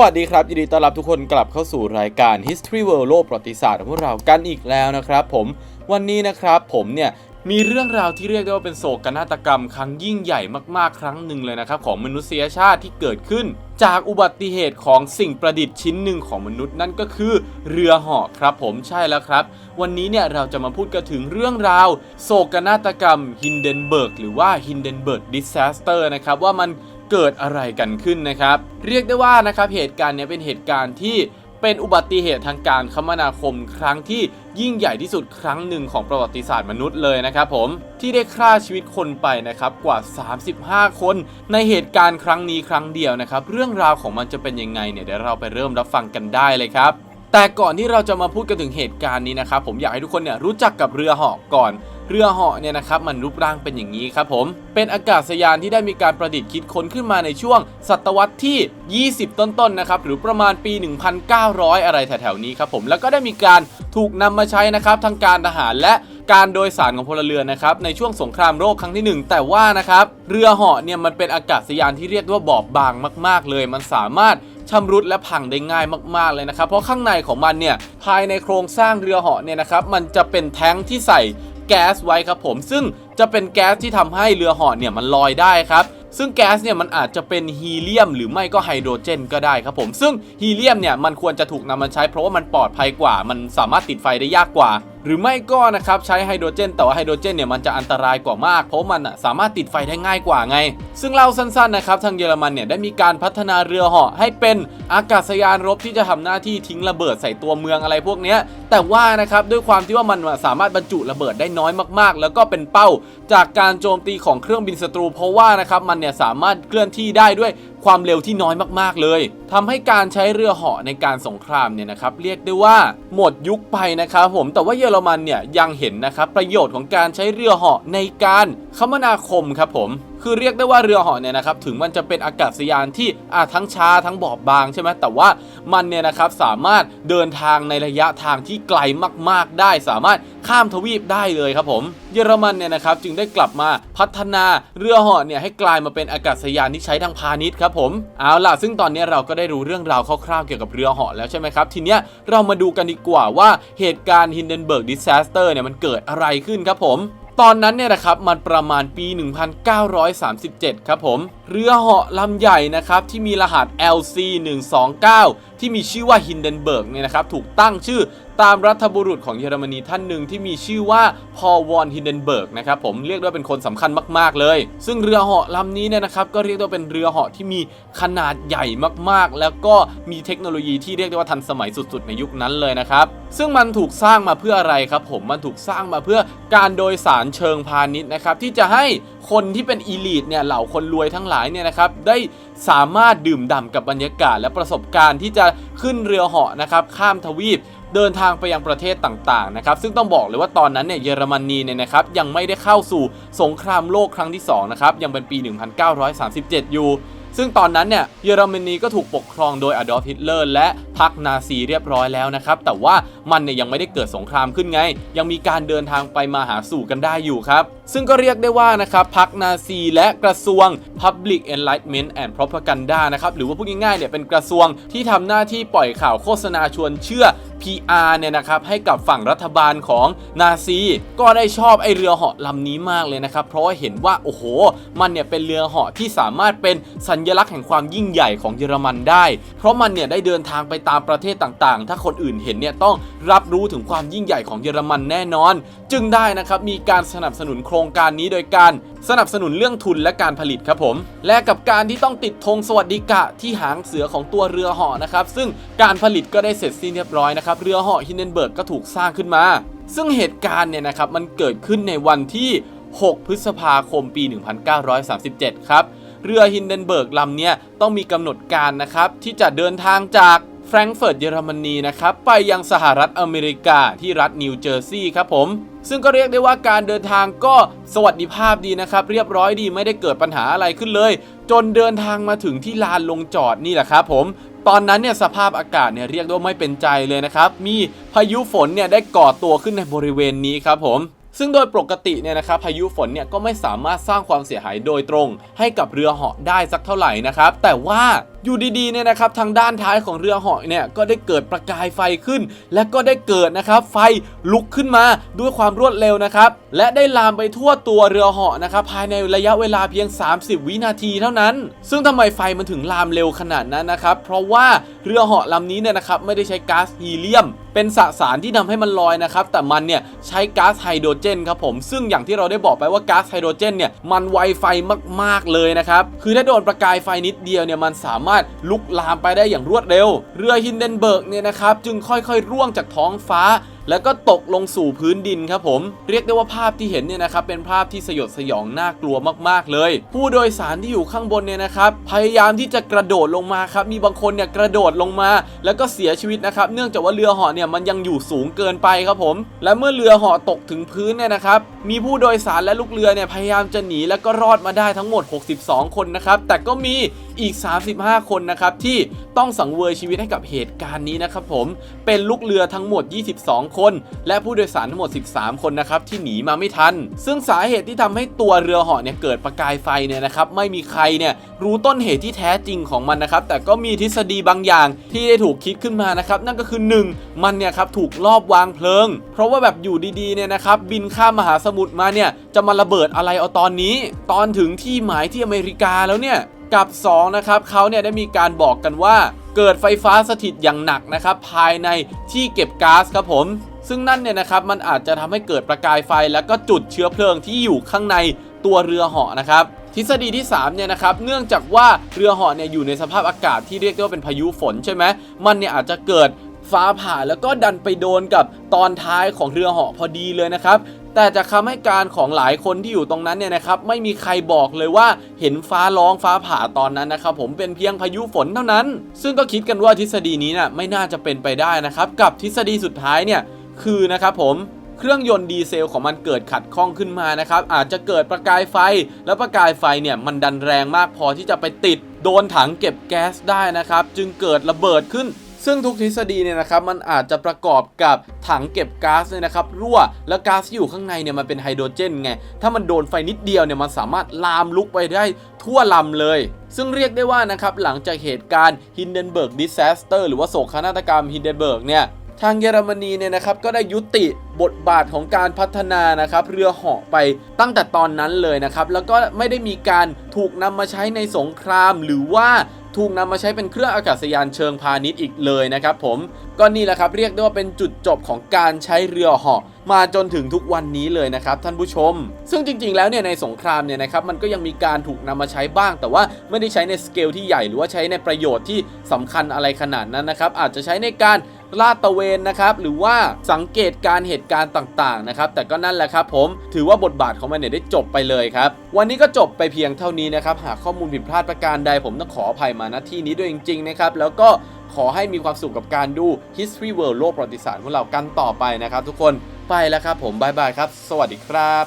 วัสดีครับ ยินดีต้อนรับทุกคนกลับเข้าสู่รายการ History World โลกประวัติศาสตร์ของพวกเรากันอีกแล้วนะครับผมวันนี้นะครับผมเนี่ยมีเรื่องราวที่เรียกได้ว่าเป็นโศกนาฏกรรม ครั้งยิ่งใหญ่มากๆ ครั้งหนึ่งเลยนะครับของมนุษยชาติที่เกิดขึ้น จากอุบัติเหตุของสิ่งประดิษฐ์ชิ้นหนึ่งของมนุษย์นั่นก็คือเรือเหาะครับผมใช่แล้วครับ วันนี้เนี่ยเราจะมาพูดกันถึงเรื่องราว โศกนาฏกรรมฮินเดนเบิร์กหรือว่าฮินเดนเบิร์กดิส a สเตอร์นะครับว่ามัน เกิดอะไรกันขึ้นนะครับ เรียกได้ว่านะครับเหตุการณ์นี้เป็นเหตุการณ์ที่เป็นอุบัติเหตุทางการคมนาคมครั้งที่ยิ่งใหญ่ที่สุดครั้งหนึ่งของประวัติศาสตร์มนุษย์เลยนะครับผมที่ได้ฆ่าชีวิตคนไปนะครับกว่า 35 คน ในเหตุการณ์ครั้งนี้ครั้งเดียวนะครับเรื่องราวของมันจะเป็นยังไงเนี่ยเดี๋ยวเราไปเริ่มรับฟังกันได้เลยครับแต่ก่อนที่เราจะมาพูดกันถึงเหตุการณ์นี้นะครับผมอยากให้ทุกคนเนี่ยรู้จักกับเรือเหาะก่อน เรือเหาะเนี่ยนะครับมันรูปร่างเป็นอย่างนี้ครับผม เป็นอากาศยานที่ได้มีการประดิษฐ์คิดค้นขึ้นมาในช่วง ศตวรรษที่ 20 ต้นๆนะครับหรือประมาณปี 1900 อะไรแถวๆนี้ครับผมแล้วก็ได้มีการถูกนำมาใช้นะครับทางการทหารและการโดยสารของพลเรือนนะครับในช่วงสงครามโลกครั้งที่ 1 แต่ว่านะครับเรือเหาะเนี่ยมันเป็นอากาศยานที่เรียกว่าบอบบางมาก ๆ เลย มันสามารถชำรุดและพังได้ง่ายมาก ๆ เลยนะครับ เพราะข้างในของมันเนี่ยภายในโครงสร้างเรือเหาะเนี่ยนะครับมันจะเป็นแท้งที่ใส่ แก๊สไว้ครับผมซึ่งจะเป็นแก๊สที่ทำให้เรือเหาะเนี่ยมันลอยได้ครับซึ่งแก๊สเนี่ยมันอาจจะเป็นฮีเลียม หรือไม่ก็ไฮโดรเจนก็ได้ครับผม ซึ่งฮีเลียมเนี่ยมันควรจะถูกนำมาใช้เพราะว่ามันปลอดภัยกว่า มันสามารถติดไฟได้ยากกว่า หรือไม่ก็นะครับใช้ไฮโดรเจน แต่ว่าไฮโดรเจนเนี่ยมันจะอันตรายกว่ามาก เพราะมันอะสามารถติดไฟได้ง่ายกว่าไง ซึ่งเล่าสั้นๆนะครับทางเยอรมันเนี่ยได้มีการพัฒนาเรือเหาะให้เป็นอากาศยานรบที่จะทำหน้าที่ทิ้งระเบิดใส่ตัวเมืองอะไรพวกนี้แต่ว่านะครับด้วยความที่ว่ามันสามารถบรรจุระเบิดได้น้อยมากๆ แล้วก็เป็นเป้าจากการโจมตีของเครื่องบินศัตรู เพราะว่านะครับมันเนี่ยสามารถเคลื่อนที่ได้ด้วย ความเร็วที่น้อยมากๆเลยทำให้การใช้เรือเหาะในการสงครามเนี่ยนะครับเรียกได้ว่าหมดยุคไปนะครับผมแต่ว่าเยอรมันเนี่ยยังเห็นนะครับประโยชน์ของการใช้เรือเหาะในการคมนาคมครับผม คือเรียกได้ว่าเรือหาะเนี่ยนะครับถึงมันจะเป็นอากาศยานที่อะทั้งช้าทั้งบอบบางใช่ไหมแต่ว่ามันเนี่ยนะครับสามารถเดินทางในระยะทางที่ไกลมาก ๆได้ สามารถข้ามทวีปได้เลยครับผมเยอรมันเนี่ยนะครับจึงได้กลับมาพัฒนาเรือหาะเนี่ยให้กลายมาเป็นอากาศยานที่ใช้ทางพาณิชย์ครับผมเอาล่ะซึ่งตอนนี้เราก็ได้รู้เรื่องราวคร่าวๆเกี่ยวกับเรือหาะแล้วใช่ไหมครับทีเนี้ยเรามาดูกันดีกว่าว่าเหตุการณ์ Hindenburg Disaster เนี่ยมันเกิดอะไรขึ้นครับผม ตอนนั้นเนี่ยนะครับมันประมาณปี 1937 ครับผม เรือเหาะลำใหญ่นะครับที่มีรหัส LC 129 ที่มีชื่อว่า Hindenburg เนี่ยนะครับถูกตั้งชื่อตามรัฐบุรุษของเยอรมนีท่านหนึ่งที่มีชื่อว่าพอวอนฮินเดนเบิร์กนะครับผมเรียกได้ว่าเป็นคนสำคัญมากๆเลย ซึ่งเรือเหาะลำนี้เนี่ยนะครับก็เรียกได้ว่าเป็นเรือเหาะที่มีขนาดใหญ่มากๆ แล้วก็มีเทคโนโลยีที่เรียกได้ว่าทันสมัยสุดๆ ในยุคนั้นเลยนะครับซึ่งมันถูกสร้างมาเพื่ออะไรครับผมมันถูกสร้างมาเพื่อการโดยสารเชิงพาณิชย์นะครับที่จะให้คนที่เป็นอีลิทเนี่ยเหล่าคนรวยทั้งหลายเนี่ยนะครับได้สามารถดื่มด่ำกับบรรยากาศ และประสบการณ์ที่จะขึ้นเรือเหาะนะครับข้ามทวีปเดินทางไปยังประเทศต่างๆนะครับซึ่งต้องบอกเลยว่าตอนนั้นเนี่ยเยอรมนีเนี่ยนะครับยังไม่ได้เข้าสู่สงครามโลกครั้งที่2นะครับยังเป็นปี 1937 อยู่ ซึ่งตอนนั้นเนี่ยเยอรมนีก็ถูกปกครองโดยอดอล์ฟฮิตเลอร์และพรรคนาซีเรียบร้อยแล้วนะครับ แต่ว่ามันเนี่ยยังไม่ได้เกิดสงครามขึ้นไง ยังมีการเดินทางไปมาหาสู่กันได้อยู่ครับ ซึ่งก็เรียกได้ว่านะครับพรรคนาซีและกระทรวง Public Enlightenment and Propaganda นะครับหรือว่าพูดง่ายๆเนี่ยเป็นกระทรวงที่ทำหน้าที่ปล่อยข่าวโฆษณาชวนเชื่อ PR เนี่ยนะครับให้กับฝั่งรัฐบาลของนาซี ก็ได้ชอบไอเรือเหาะลำนี้มากเลยนะครับ เพราะว่าเห็นว่าโอ้โห มันเนี่ยเป็นเรือเหาะที่สามารถเป็นสัญลักษณ์แห่งความยิ่งใหญ่ของเยอรมันได้ เพราะมันเนี่ยได้เดินทางไปตามประเทศต่างๆ ถ้าคนอื่นเห็นเนี่ยต้องรับรู้ถึงความยิ่งใหญ่ของเยอรมันแน่นอน จึงได้นะครับมีการสนับสนุนโครงการนี้โดยการ สนับสนุนเรื่องทุนและการผลิตครับผม และกับการที่ต้องติดธงสวัสดิกะที่หางเสือของตัวเรือเหาะนะครับ ซึ่งการผลิตก็ได้เสร็จสิ้นเรียบร้อยนะครับ เรือเหาะฮินเดนเบิร์กก็ถูกสร้างขึ้นมา ซึ่งเหตุการณ์เนี่ยนะครับมันเกิดขึ้นในวันที่ 6 พฤษภาคมปี 1937 ครับ เรือฮินเดนเบิร์กลำเนี้ยต้องมีกำหนดการนะครับที่จะเดินทางจากแฟรงก์เฟิร์ตเยอรมนีนะครับไปยังสหรัฐอเมริกาที่รัฐนิวเจอร์ซีย์ครับผม ซึ่งก็เรียกได้ว่าการเดินทางก็สวัสดิภาพดีนะครับ เรียบร้อยดีไม่ได้เกิดปัญหาอะไรขึ้นเลย จนเดินทางมาถึงที่ลานลงจอดนี่แหละครับผมตอนนั้นเนี่ยสภาพอากาศเนี่ยเรียกได้ว่าไม่เป็นใจเลยนะครับ มีพายุฝนเนี่ยได้ก่อตัวขึ้นในบริเวณนี้ครับผมซึ่งโดยปกติเนี่ยนะครับพายุฝนเนี่ยก็ไม่สามารถสร้างความเสียหายโดยตรง ให้กับเรือเหาะได้สักเท่าไหร่นะครับ แต่ว่าอยู่ดีๆเนี่ยนะครับทางด้านท้ายของเรือเหาะเนี่ยก็ได้เกิดประกายไฟขึ้น และก็ได้เกิดนะครับไฟลุกขึ้นมาด้วยความรวดเร็วนะครับและได้ลามไปทั่วตัวเรือเหาะนะครับภายในระยะเวลาเพียง 30 วินาทีเท่านั้น ซึ่งทำไมไฟมันถึงลามเร็วขนาดนั้นนะครับเพราะว่าเรือเหาะลำนี้เนี่ยนะครับไม่ได้ใช้ก๊าซฮีเลียม เป็นสสารที่ทำให้มันลอยนะครับแต่มันเนี่ยใช้ก๊าซไฮโดรเจนครับผมซึ่งอย่างที่เราได้บอกไปว่าก๊าซไฮโดรเจนเนี่ยมันไวไฟมากๆเลยนะครับคือถ้าโดนประกายไฟนิดเดียวเนี่ยมันสามารถลุกลามไปได้อย่างรวดเร็ว เรือฮินเดนเบิร์กเนี่ยนะครับจึงค่อยๆ ร่วงจากท้องฟ้า แล้วก็ตกลงสู่พื้นดินครับผม เรียกได้ว่าภาพที่เห็นเนี่ยนะครับเป็นภาพที่สยดสยองน่ากลัวมากๆเลย ผู้โดยสารที่อยู่ข้างบนเนี่ยนะครับพยายามที่จะกระโดดลงมาครับมีบางคนเนี่ยกระโดดลงมา แล้วก็เสียชีวิตนะครับเนื่องจากว่าเรือเหาะเนี่ยมันยังอยู่สูงเกินไปครับผม และเมื่อเรือเหาะตกถึงพื้นเนี่ยนะครับมีผู้โดยสารและลูกเรือเนี่ยพยายามจะหนีแล้วก็รอดมาได้ทั้งหมด 62 คนนะครับแต่ก็มี อีก 35 คนนะครับที่ต้องสังเวยชีวิตให้กับเหตุการณ์นี้นะครับผมเป็นลูกเรือทั้งหมด 22 คน และผู้โดยสารทั้งหมด 13 คนนะครับที่หนีมาไม่ทัน ซึ่งสาเหตุที่ทำให้ตัวเรือเหาะเนี่ยเกิดประกายไฟเนี่ยนะครับไม่มีใครเนี่ยรู้ต้นเหตุที่แท้จริงของมันนะครับแต่ก็มีทฤษฎีบางอย่างที่ได้ถูกคิดขึ้นมานะครับนั่นก็คือ 1 มันเนี่ยครับถูกลอบวางเพลิง เพราะว่าแบบอยู่ดีๆเนี่ยนะครับบินข้ามมหาสมุทรมาเนี่ยจะมาระเบิดอะไรเอาตอนนี้ ตอนถึงที่หมายที่อเมริกาแล้วเนี่ย กับ 2 นะครับเขาเนี่ยได้มีการบอกกันว่า เกิดไฟฟ้าสถิตอย่างหนักนะครับ ภายในที่เก็บก๊าซครับผม ซึ่งนั่นเนี่ยนะครับมันอาจจะทำให้เกิดประกายไฟ แล้วก็จุดเชื้อเพลิงที่อยู่ข้างในตัวเรือเหาะนะครับทฤษฎีที่3เนี่ยนะครับเนื่องจากว่าเรือเหาะเนี่ยอยู่ในสภาพอากาศที่เรียกได้ว่าเป็นพายุฝนใช่ไหมมันเนี่ยอาจจะเกิดฟ้าผ่าแล้วก็ดันไปโดนกับตอนท้ายของเรือเหาะพอดีเลยนะครับ แต่จากคำให้การของหลายคนที่อยู่ตรงนั้นเนี่ยนะครับไม่มีใครบอกเลยว่าเห็นฟ้าร้องฟ้าผ่าตอนนั้นนะครับผมเป็นเพียงพายุฝนเท่านั้น ซึ่งก็คิดกันว่าทฤษฎีนี้น่ะไม่น่าจะเป็นไปได้นะครับกับทฤษฎีสุดท้ายเนี่ยคือนะครับผมเครื่องยนต์ดีเซลของมันเกิดขัดข้องขึ้นมานะครับอาจจะเกิดประกายไฟ แล้วประกายไฟเนี่ยมันดันแรงมากพอที่จะไปติด โดนถังเก็บแก๊สได้นะครับ จึงเกิดระเบิดขึ้น ซึ่งทุกทฤษฎีเนี่ยนะครับมันอาจจะประกอบกับถังเก็บก๊าซเนี่ยนะครับรั่วแล้วก๊าซที่อยู่ข้างในเนี่ยมันเป็นไฮโดรเจนไง ถ้ามันโดนไฟนิดเดียวเนี่ยมันสามารถลามลุกไปได้ทั่วลำเลย ซึ่งเรียกได้ว่านะครับหลังจากเหตุการณ์ Hindenburg Disaster หรือว่าโศกนาฏกรรม Hindenburg เนี่ยทางเยอรมนีเนี่ยนะครับก็ได้ยุติบทบาทของการพัฒนานะครับเรือเหาะไปตั้งแต่ตอนนั้นเลยนะครับแล้วก็ไม่ได้มีการถูกนำมาใช้ในสงครามหรือว่า ถูกนำมาใช้เป็นเครื่องอากาศยานเชิงพาณิชย์อีกเลยนะครับผมก็นี่แหละครับเรียกได้ว่าเป็นจุดจบของการใช้เรือเหาะมาจนถึงทุกวันนี้เลยนะครับท่านผู้ชม ซึ่งจริง ๆ แล้วเนี่ยในสงครามเนี่ยนะครับมันก็ยังมีการถูกนำมาใช้บ้าง แต่ว่าไม่ได้ใช้ในสเกลที่ใหญ่หรือว่าใช้ในประโยชน์ที่สำคัญอะไรขนาดนั้นนะครับอาจจะใช้ในการ ลาดตะเวนนะครับหรือว่าสังเกตการเหตุการณ์ต่างๆนะครับแต่ก็นั่นแหละครับผมถือว่าบทบาทของมันเนี่ยได้จบไปเลยครับวันนี้ก็จบไปเพียงเท่านี้นะครับหากข้อมูลผิดพลาดประการใดผมต้องขออภัยมาณที่นี้ด้วยจริงๆนะครับแล้วก็ขอให้มีความสุขกับการดู History World โลกประวัติศาสตร์ของเรากันต่อไปนะครับทุกคนไปแล้วครับผมบายบายครับ สวัสดีครับ